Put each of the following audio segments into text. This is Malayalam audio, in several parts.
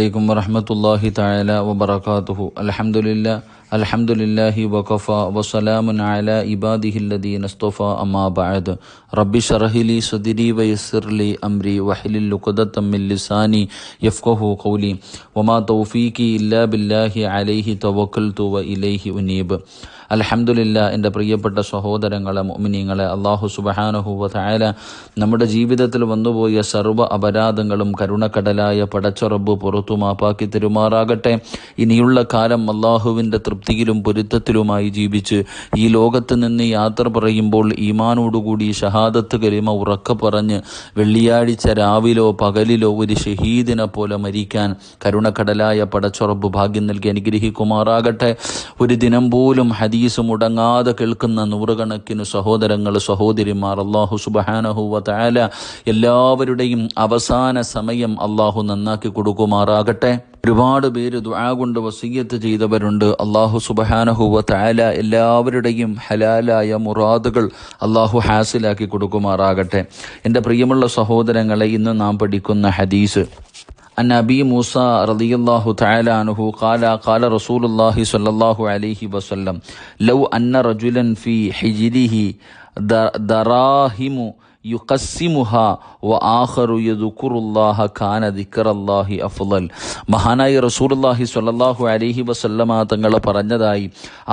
അലൈക്കും വറഹമത്തല്ലാഹി തായാല വബർക്കാത്തുഹു അലഹമുല്ല അലഹമുല്ലാഹി വഖഫ വസലാമുൻ അല ഇബാദിഹില്ലദീൻ അസ്തഫ അമ്മാ ബഅദ്. റബ്ബി ഷറഹിലി സദിരി വയസ്സിർലി അംരി വഹലിൽ ലുഖദത്തമ്മിൽ ലിസാനി യഫ്ഖഹു ഖൗലി. വമാ തൗഫീഖി ഇല്ലാ ബില്ലാഹി അലൈഹി തവക്കൽതു വ ഇലൈഹി ഉനീബ്. അലഹമുല്ല എന്റെ പ്രിയപ്പെട്ട സഹോദരങ്ങളെ മുമിനിങ്ങളെ അള്ളാഹു സുബഹാനുഹൂവല നമ്മുടെ ജീവിതത്തിൽ വന്നുപോയ സർവ അപരാധങ്ങളും കരുണക്കടലായ പടച്ചറബ് പുറത്തു മാപ്പാക്കി തരുമാറാകട്ടെ. ഇനിയുള്ള കാലം അള്ളാഹുവിന്റെ തൃപ്തിയിലും പൊരുത്തത്തിലുമായി ജീവിച്ച് ഈ ലോകത്ത് നിന്ന് യാത്ര പറയുമ്പോൾ ഈമാനോടുകൂടി ഷഹാദത്ത് കരിമ ഉറക്ക പറഞ്ഞ് വെള്ളിയാഴ്ച രാവിലോ പകലിലോ ഒരു ഷഹീദിനെ പോലെ മരിക്കാൻ കരുണക്കടലായ പടച്ചുറബ് ഭാഗ്യം നൽകി അനുഗ്രഹിക്കുമാറാകട്ടെ. ഒരു ദിനം പോലും ഹദീ ഹദീസ് മുടങ്ങാതെ കേൾക്കുന്ന നൂറുകണക്കിന് സഹോദരങ്ങൾ സഹോദരിമാർ അള്ളാഹു സുബഹാനഹുവ താല എല്ലാവരുടെയും അവസാന സമയം അള്ളാഹു നന്നാക്കി കൊടുക്കുമാറാകട്ടെ. ഒരുപാട് പേര് ദുആ കൊണ്ട് വസീയത്ത് ചെയ്തവരുണ്ട്. അള്ളാഹു സുബഹാനഹുവ താല എല്ലാവരുടെയും ഹലാലായ മുറാദുകൾ അള്ളാഹു ഹാസിലാക്കി കൊടുക്കുമാറാകട്ടെ. എന്റെ പ്രിയമുള്ള സഹോദരങ്ങളെ ഇന്ന് നാം പഠിക്കുന്ന ഹദീസ് عن أبي موسى رضي الله تعالى عنه قال قال رسول الله صلى الله عليه وسلم لو أن رجلا في حجره دراهم യുക്കസിമുഹ വ ആഖറു യദുക്കുറുല്ലാഹ ഖാന ദിക്കറല്ലാഹി അഫ്ളൽ മഹാനായ റസൂലുള്ളാഹി സ്വല്ലല്ലാഹു അലൈഹി വസല്ലമ തങ്ങൾ പറഞ്ഞതായി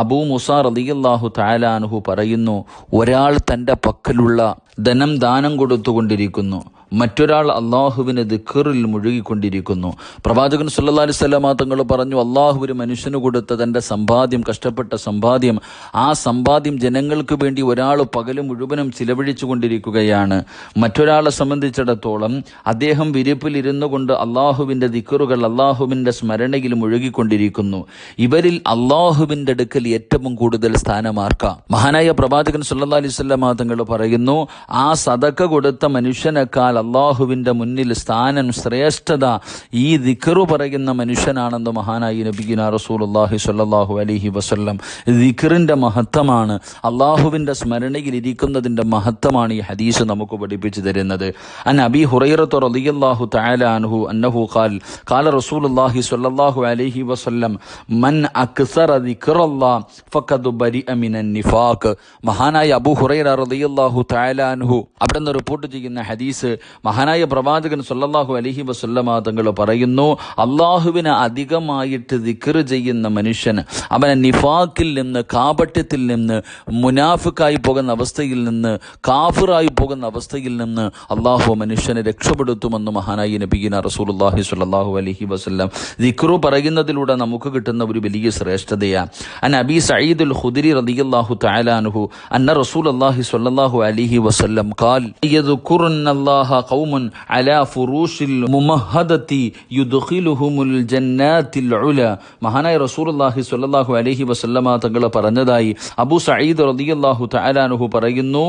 അബൂ മുസ റളിയല്ലാഹു തആല അൻഹു പറയുന്നു ഒരാൾ തൻ്റെ പക്കലുള്ള ധനം ദാനം കൊടുത്തുകൊണ്ടിരിക്കുന്നു. മറ്റൊരാൾ അള്ളാഹുവിന് ദിഖറിൽ മുഴുകിക്കൊണ്ടിരിക്കുന്നു. പ്രവാചകൻ സല്ലാ അലൈഹി സ്വലാമ തങ്ങൾ പറഞ്ഞു അള്ളാഹു ഒരു മനുഷ്യന് കൊടുത്ത തന്റെ സമ്പാദ്യം കഷ്ടപ്പെട്ട സമ്പാദ്യം ആ സമ്പാദ്യം ജനങ്ങൾക്ക് വേണ്ടി ഒരാൾ പകലും മുഴുവനും ചിലവഴിച്ചു കൊണ്ടിരിക്കുകയാണ് മറ്റൊരാളെ സംബന്ധിച്ചിടത്തോളം അദ്ദേഹം വിരിപ്പിലിരുന്നു കൊണ്ട് അള്ളാഹുവിന്റെ ദിക്കറുകൾ അള്ളാഹുവിന്റെ സ്മരണയിൽ മുഴുകിക്കൊണ്ടിരിക്കുന്നു. ഇവരിൽ അള്ളാഹുവിന്റെ അടുക്കൽ ഏറ്റവും കൂടുതൽ സ്ഥാനമാർക്കാം. മഹാനായ പ്രവാചകൻ സല്ലാ അലൈഹി സ്വലാമ തങ്ങൾ പറയുന്നു ആ സതക്ക കൊടുത്ത മനുഷ്യനേക്കാൾ അള്ളാഹുവിന്റെ മുന്നിൽ സ്ഥാനം ശ്രേഷ്ഠത ഈ ദിക്കറു പറയുന്ന മനുഷ്യനാണെന്ന് മഹാനായി നബിഗിന റസൂലുല്ലാഹി സ്വല്ലല്ലാഹു അലഹി വസ്ല്ലം ദിക്കറിന്റെ മഹത്വമാണ്. അള്ളാഹുവിന്റെ സ്മരണയിൽ ഇരിക്കുന്നതിന്റെ മഹത്വമാണ് ഈ ഹദീസ് നമുക്ക് പഠിപ്പിച്ചു തരുന്നത്. അൻ അബി ഹുറൈറത്ത് റളിയല്ലാഹു തആല അൻഹു അന്നഹു ഖാൽ ഖാല റസൂലുള്ളാഹി സ്വല്ലല്ലാഹു അലൈഹി വസല്ലം മൻ അക്സറ ദിക്റല്ലാഹ് ഫഖദ് ബരിഅ മിനൻ നിഫാഖ്. മഹാനായ അബൂ ഹുറൈറ റളിയല്ലാഹു തആല അൻഹു. അവിടെ നിന്ന് റിപ്പോർട്ട് ചെയ്യുന്ന ഹദീസ് മഹാനായ പ്രവാചകൻ സല്ലല്ലാഹു അലൈഹി വസല്ലമ തങ്ങൾ പറയുന്നു അള്ളാഹുവിനെ അധികമായിട്ട് ദിക്ർ ചെയ്യുന്ന മനുഷ്യൻ അവനെ നിഫാക്കിൽ നിന്ന് കാപട്യത്തിൽ നിന്ന് മുനാഫിക്കായി പോകുന്ന അവസ്ഥയിൽ നിന്ന് കാഫിറായി പോകുന്ന അവസ്ഥയിൽ നിന്ന് അള്ളാഹു മനുഷ്യനെ രക്ഷപ്പെടുത്തുമെന്ന് മഹാനായ നബീന റസൂലുള്ളാഹി സ്വല്ലല്ലാഹു അലൈഹി വസല്ലം ദിക്റു പറയുന്നതിലൂടെ നമുക്ക് കിട്ടുന്ന ഒരു വലിയ ശ്രേഷ്ഠതയാണ് അൻ അബി ഖുദരി റളിയല്ലാഹു തആല അൻഹു അന്ന റസൂലുള്ളാഹി സ്വല്ലല്ലാഹു അലൈഹി ഖാൽ യദ്കുറുന്ന അല്ലാഹ ഖൗമുൻ അലാ ഫുറൂഷിൽ മുമഹദതി യുദ്ഖിലുഹുമുൽ ജന്നാത്തിൽ ഉല. മഹാനായ റസൂലുള്ളാഹി സ്വല്ലല്ലാഹു അലൈഹി വസല്ലമ തങ്ങൾ പറഞ്ഞതായി അബൂ സഈദ് റളിയല്ലാഹു തആല അൻഹു പറയുന്നു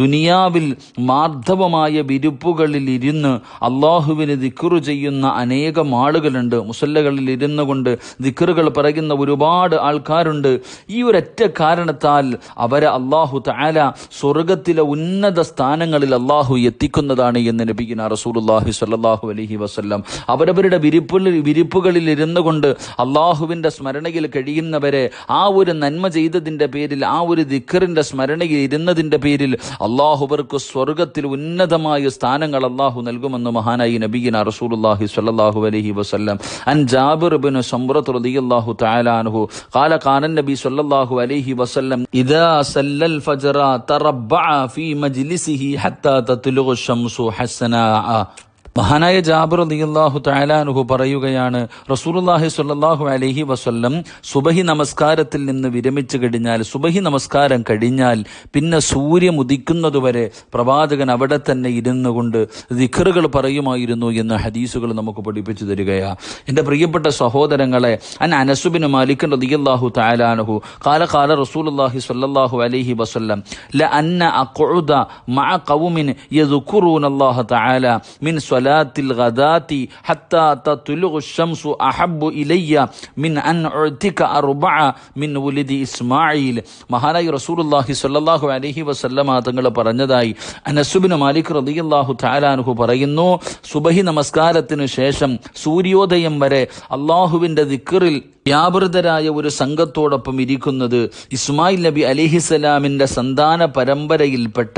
ദുനിയാവിൽ മാർദ്ധവമായ വിരുപ്പുകളിൽ ഇരുന്ന് അള്ളാഹുവിന് ദിക്റു ചെയ്യുന്ന അനേകം ആളുകളുണ്ട്. മുസല്ലകളിൽ ഇരുന്നു കൊണ്ട് ദിക്റുകൾ പറയുന്ന ഒരുപാട് ആൾക്കാരുണ്ട്. ഈ ഒരൊറ്റ കാരണത്താൽ അവരെ അള്ളാഹു തആല സ്വർഗത്തിലെ ഉന്നത ഉന്നത സ്ഥാനങ്ങളിൽ അള്ളാഹു എത്തിക്കുന്നതാണ് എന്ന് നബിഗിന റസൂലുല്ലാഹി സല്ലാഹു അലഹി വസ്ല്ലാം അവരവരുടെ വിരിപ്പിൽ വിരിപ്പുകളിൽ ഇരുന്നു കൊണ്ട് അള്ളാഹുവിന്റെ സ്മരണയിൽ കഴിയുന്നവരെ ആ ഒരു നന്മ ചെയ്തതിന്റെ പേരിൽ ആ ഒരു ദിഖറിന്റെ സ്മരണയിൽ ഇരുന്നതിന്റെ പേരിൽ അള്ളാഹുവർക്ക് സ്വർഗത്തിൽ ഉന്നതമായ സ്ഥാനങ്ങൾ അള്ളാഹു നൽകുമെന്ന് മഹാനായി നബീന റസൂലുല്ലാഹി സ്വല്ലല്ലാഹു അലൈഹി വസല്ലം. അൻ ജാബിർ ബിൻ സമ്രത്ത് റളിയല്ലാഹു തആല അൻഹു ഖാല നബി സ്വല്ലല്ലാഹു അലൈഹി വസല്ലം ഇദാ സല്ലൽ ഫജ്റ തറബ്ബഅ ഫീ مجلسه حتى تطلع الشمس حسناء. മഹാനായ ജാബിർ അലിയല്ലാഹു താലാനുഹു പറയുകയാണ് റസൂലുല്ലാഹി സ്വല്ലല്ലാഹു അലഹി വസ്ല്ലം സുബഹി നമസ്കാരത്തിൽ നിന്ന് വിരമിച്ചു കഴിഞ്ഞാൽ സുബഹി നമസ്കാരം കഴിഞ്ഞാൽ പിന്നെ സൂര്യൻ ഉദിക്കുന്നതുവരെ പ്രവാചകൻ അവിടെ തന്നെ ഇരുന്നു കൊണ്ട് ദിഖറുകൾ പറയുമായിരുന്നു എന്ന ഹദീസുകൾ നമുക്ക് പഠിപ്പിച്ചു തരികയാ. എന്റെ പ്രിയപ്പെട്ട സഹോദരങ്ങളെ അൻ അനസുബിന് മാലിക്കൻ റളിയല്ലാഹു താലാനുഹു കാല കാല റസൂലുല്ലാഹി സ്വല്ലല്ലാഹു അലൈഹി വസല്ലം ല അന്ന അഖുദ മഅ തആല മിൻ സലാത്തിൽ ഗദാതി ഹത്താ തതുലുഗു ഷംസു അഹബ്ബു ഇലയ്യ മിൻ അൻ ഉഅതിക അർബഅ മിൻ ഉലിദി ഇസ്മായിൽ മഹാനായി റസൂലുള്ളാഹി സ്വല്ലല്ലാഹു അലൈഹി വസല്ലമ തങ്ങൾ പറഞ്ഞതായി. അനസുബിന് മാലിക് റളിയല്ലാഹു തആലാൻഹു പറയുന്നു സുബഹി നമസ്കാരത്തിനു ശേഷം സൂര്യോദയം വരെ അള്ളാഹുവിന്റെ ദിക്കറിൽ വ്യാപൃതരായ ഒരു സംഘത്തോടൊപ്പം ഇരിക്കുന്നത് ഇസ്മായിൽ നബി അലിഹിസലാമിന്റെ സന്താന പരമ്പരയിൽപ്പെട്ട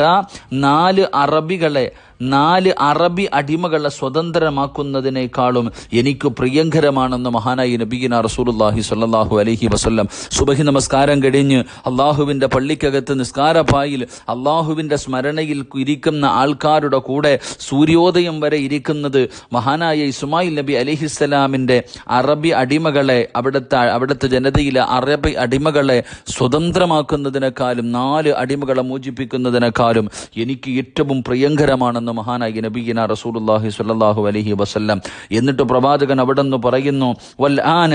നാല് അറബികളെ നാല് അറബി അടിമകളെ സ്വതന്ത്രമാക്കുന്നതിനേക്കാളും എനിക്ക് പ്രിയങ്കരമാണെന്ന് മഹാനായി നബീന റസൂലുല്ലാഹി സ്വല്ലല്ലാഹു അലഹി വസ്ല്ലം സുബഹി നമസ്കാരം കഴിഞ്ഞ് അള്ളാഹുവിന്റെ പള്ളിക്കകത്ത് നിസ്കാരപ്പായിൽ അള്ളാഹുവിന്റെ സ്മരണയിൽ ഇരിക്കുന്ന ആൾക്കാരുടെ കൂടെ സൂര്യോദയം വരെ ഇരിക്കുന്നത് മഹാനായ ഇസ്മായിൽ നബി അലിഹിസ്സലാമിന്റെ അറബി അടിമകളെ അവിടുത്തെ അവിടുത്തെ ജനതയിലെ അറബി അടിമകളെ സ്വതന്ത്രമാക്കുന്നതിനേക്കാളും നാല് അടിമകളെ മോചിപ്പിക്കുന്നതിനേക്കാളും എനിക്ക് ഏറ്റവും പ്രിയങ്കരമാണെന്ന് മഹാനായി നബീന റസൂലുല്ലാഹി സ്വല്ലല്ലാഹു അലഹി വസല്ലം. എന്നിട്ട് പ്രവാചകൻ അവിടെ നിന്ന് പറയുന്നു വൽ ആൻ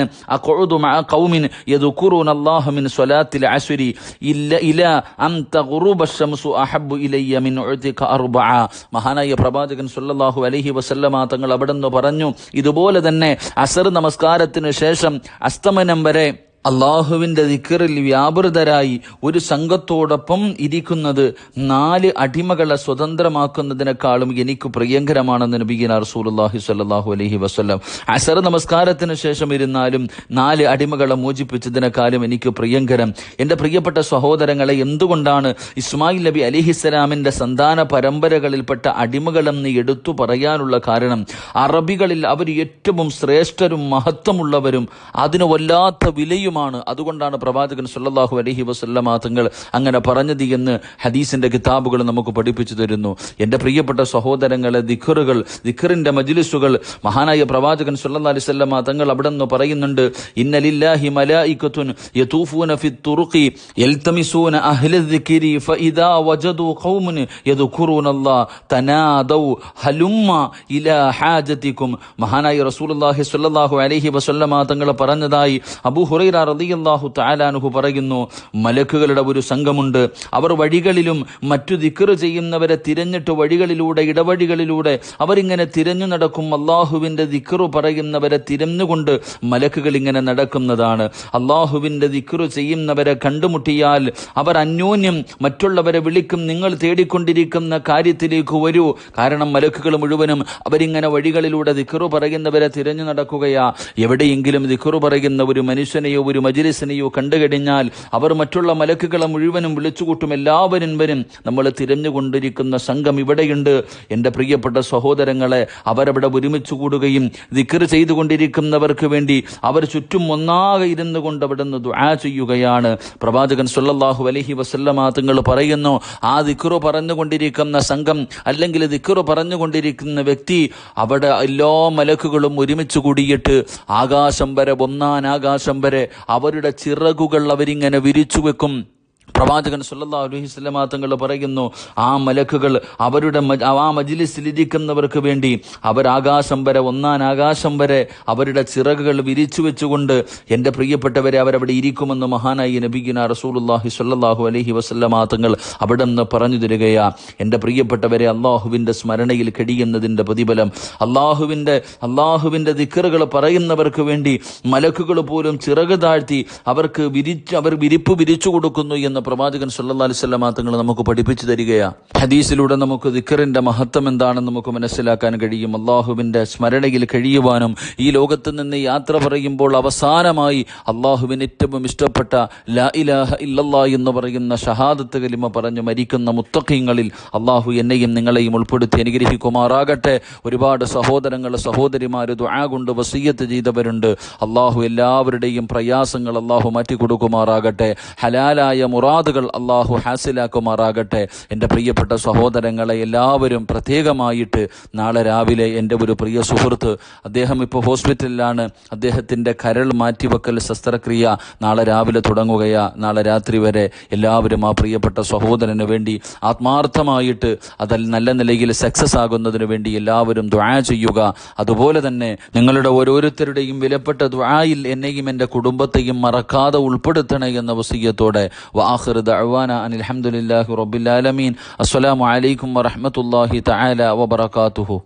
ഖൗമിൻ യദ്കുറൂന അല്ലാഹ മിൻ സ്വലാത്തിൽ അസ്രി. ഇല്ല ഇല അൻ തഗ്റുബ അശംസു അഹബ്ബു ഇലയ്യ മിൻ ഉഅതിക അർബഅ. മഹാനായ പ്രവാചകൻ സ്വല്ലല്ലാഹു അലൈഹി വസല്ലമ തങ്ങൾ അവിടെ നിന്ന് പറഞ്ഞു ഇതുപോലെ തന്നെ അസർ നമസ്കാരത്തിന് ശേഷം അസ്തമനം വരെ അള്ളാഹുവിന്റെ ദിക്കറിൽ വ്യാപൃതരായി ഒരു സംഘത്തോടൊപ്പം ഇരിക്കുന്നത് നാല് അടിമകളെ സ്വതന്ത്രമാക്കുന്നതിനേക്കാളും എനിക്ക് പ്രിയങ്കരമാണെന്ന് നബിഗിന റസൂലുള്ളാഹി സ്വല്ലല്ലാഹു അലഹി വസല്ലം. അസർ നമസ്കാരത്തിന് ശേഷം ഇരുന്നാലും നാല് അടിമകളെ മോചിപ്പിച്ചതിനേക്കാളും എനിക്ക് പ്രിയങ്കരം. എന്റെ പ്രിയപ്പെട്ട സഹോദരങ്ങളെ എന്തുകൊണ്ടാണ് ഇസ്മായിൽ നബി അലിഹിസ്സലാമിന്റെ സന്താന പരമ്പരകളിൽപ്പെട്ട അടിമകളെന്ന് എടുത്തു പറയാനുള്ള കാരണം? അറബികളിൽ അവർ ഏറ്റവും ശ്രേഷ്ഠരും മഹത്വമുള്ളവരും അതിന് വല്ലാത്ത വിലയും ാണ് അതുകൊണ്ടാണ് പ്രവാചകൻ സല്ലല്ലാഹു അലഹി വസല്ലമ തങ്ങൾ അങ്ങനെ പറഞ്ഞത് എന്ന് ഹദീസിന്റെ കിതാബുകൾ നമുക്ക് പഠിപ്പിച്ചു തരുന്നു. എന്റെ പ്രിയപ്പെട്ട സഹോദരങ്ങളെ ദിഖറുകൾ ദിഖറിന്റെ മജിലിസുകൾ മഹാനായ പ്രവാചകൻ അലൈഹി വസല്ലമ തങ്ങൾ അവിടെ നിന്ന് പറയുന്നുണ്ട് ഇന്നലില്ലാഹി മലായികത്തുൻ യതൂഫൂന ഫി യൽതമിസൂന ഖൗമുൻ ഇലാ ഹാജതികും മഹാനായ റസൂലുള്ളാഹി അലൈഹി വസല്ലമ തങ്ങൾ പറഞ്ഞതായി അബൂ ഹുറൈറ റളിയല്ലാഹു താലാനുഹു പറയുന്നു മലക്കുകളുടെ ഒരു സംഘമുണ്ട്. അവർ വഴികളിലും മറ്റു ദിക്കറ് ചെയ്യുന്നവരെ തിരഞ്ഞിട്ട് വഴികളിലൂടെ ഇടവഴികളിലൂടെ അവരിങ്ങനെ തിരഞ്ഞു നടക്കും. അള്ളാഹുവിന്റെ ദിക്കറു പറയുന്നവരെ തിരഞ്ഞുകൊണ്ട് മലക്കുകൾ ഇങ്ങനെ നടക്കുന്നതാണ്. അള്ളാഹുവിന്റെ ദിക്കറു ചെയ്യുന്നവരെ കണ്ടുമുട്ടിയാൽ അവർ അന്യോന്യം മറ്റുള്ളവരെ വിളിക്കും. നിങ്ങൾ തേടിക്കൊണ്ടിരിക്കുന്ന കാര്യത്തിലേക്ക് വരൂ. കാരണം മലക്കുകൾ മുഴുവനും അവരിങ്ങനെ വഴികളിലൂടെ ദിക്കറു പറയുന്നവരെ തിരഞ്ഞു നടക്കുകയാ. എവിടെയെങ്കിലും ദിക്കറു പറയുന്ന ഒരു മനുഷ്യനെയോ ഒരു മജിലിസിനെയോ കണ്ടുകഴിഞ്ഞാൽ അവർ മറ്റുള്ള മലക്കുകളെ മുഴുവനും വിളിച്ചുകൂട്ടും എല്ലാവരും വരും. നമ്മൾ തിരഞ്ഞുകൊണ്ടിരിക്കുന്ന സംഘം ഇവിടെയുണ്ട്. എന്റെ പ്രിയപ്പെട്ട സഹോദരങ്ങളെ അവരവിടെ ഒരുമിച്ച് കൂടുകയും ദിക്കർ ചെയ്തുകൊണ്ടിരിക്കുന്നവർക്ക് വേണ്ടി അവർ ചുറ്റും ഒന്നാകെ ഇരുന്നു കൊണ്ട് അവിടെ നിന്ന് ദുആ ചെയ്യുകയാണ്. പ്രവാചകൻ സല്ലല്ലാഹു അലൈഹി വസല്ലമ തങ്ങൾ പറയുന്നു ആ ദിക്റു പറഞ്ഞുകൊണ്ടിരിക്കുന്ന സംഘം അല്ലെങ്കിൽ ദിക്റു പറഞ്ഞുകൊണ്ടിരിക്കുന്ന വ്യക്തി അവിടെ എല്ലാ മലക്കുകളും ഒരുമിച്ച് കൂടിയിട്ട് ആകാശം വരെ ഒന്നാൻ ആകാശം വരെ അവരുടെ ചിറകുകൾ അവരിങ്ങനെ വിരിച്ചു വെക്കും പ്രവാചകൻ സുല്ലാ അലൈഹി വസല്ലമ തങ്ങൾ പറയുന്നു ആ മലക്കുകൾ അവരുടെ ആ മജിലിസിലിരിക്കുന്നവർക്ക് വേണ്ടി അവർ ആകാശം വരെ ഒന്നാൻ ആകാശം വരെ അവരുടെ ചിറകുകൾ വിരിച്ചു വെച്ചുകൊണ്ട് എന്റെ പ്രിയപ്പെട്ടവരെ അവരവിടെ ഇരിക്കുമെന്ന് മഹാനായി നബിഗിന റസൂലുള്ളാഹി സ്വല്ലല്ലാഹു അലഹി വസല്ലമ തങ്ങൾ അവിടെ നിന്ന് പറഞ്ഞു തരികയാ. എന്റെ പ്രിയപ്പെട്ടവരെ അള്ളാഹുവിന്റെ സ്മരണയിൽ കഴിയുന്നതിന്റെ പ്രതിഫലം അള്ളാഹുവിന്റെ അള്ളാഹുവിന്റെ ദിക്കറുകൾ പറയുന്നവർക്ക് വേണ്ടി മലക്കുകൾ പോലും ചിറക് താഴ്ത്തി അവർക്ക് വിരിച്ച് അവർ വിരിപ്പ് വിരിച്ചു കൊടുക്കുന്നു എന്ന് പ്രവാചകൻ സല്ലല്ലാഹു അലൈഹി വസല്ലമ തങ്ങൾ നമുക്ക് പഠിപ്പിച്ചു തരികയാണ് ഹദീസിലൂടെ നമുക്ക് ദിക്കറിന്റെ മഹത്വം എന്താണെന്ന് നമുക്ക് മനസ്സിലാക്കാൻ കഴിയും. അള്ളാഹുവിന്റെ സ്മരണയിൽ കഴിയുവാനും ഈ ലോകത്ത് നിന്ന് യാത്ര പറയുമ്പോൾ അവസാനമായി അള്ളാഹുവിന് ഏറ്റവും ഇഷ്ടപ്പെട്ട ലാ ഇലാഹ ഇല്ലല്ലാ എന്ന് പറയുന്ന ഷഹാദത്ത് കലിമ പറഞ്ഞു മരിക്കുന്ന മുത്തഖീങ്ങളിൽ അള്ളാഹു എന്നെയും നിങ്ങളെയും ഉൾപ്പെടുത്തി അനുഗ്രഹിക്കുമാറാകട്ടെ. ഒരുപാട് സഹോദരങ്ങൾ സഹോദരിമാർ ദുആ കൊണ്ട് വസീയത്ത് ചെയ്തവരുണ്ട്. അള്ളാഹു എല്ലാവരുടെയും പ്രയാസങ്ങൾ അള്ളാഹു മാറ്റിക്കൊടുക്കുമാറാകട്ടെ. ഹലാലായ ഹലാലായ മുറാദുകൾ അള്ളാഹു ഹാസിലാക്കുമാറാകട്ടെ. എന്റെ പ്രിയപ്പെട്ട സഹോദരങ്ങളെ എല്ലാവരും പ്രത്യേകമായിട്ട് നാളെ രാവിലെ എന്റെ ഒരു പ്രിയ സുഹൃത്ത് അദ്ദേഹം ഇപ്പോൾ ഹോസ്പിറ്റലിലാണ്. അദ്ദേഹത്തിന്റെ കരൾ മാറ്റിവെക്കൽ ശസ്ത്രക്രിയ നാളെ രാവിലെ തുടങ്ങുകയാ. നാളെ രാത്രി വരെ എല്ലാവരും ആ പ്രിയപ്പെട്ട സഹോദരന് വേണ്ടി ആത്മാർത്ഥമായിട്ട് അത് നല്ല നിലയിൽ സക്സസ് ആകുന്നതിന് വേണ്ടി എല്ലാവരും ദ്വാ ചെയ്യുക. അതുപോലെ തന്നെ നിങ്ങളുടെ ഓരോരുത്തരുടെയും വിലപ്പെട്ട ദ്വായിൽ എന്നെയും എന്റെ കുടുംബത്തെയും മറക്കാതെ ഉൾപ്പെടുത്തണേ എന്ന വസീയത്തോടെ വാഹിർ ദഅവാന അനിൽ ഹംദുലില്ലാഹി റബ്ബിൽ ആലമീൻ അസ്സലാമു അലൈക്കും വറഹ്മത്തുള്ളാഹി തആല വബറകാതുഹു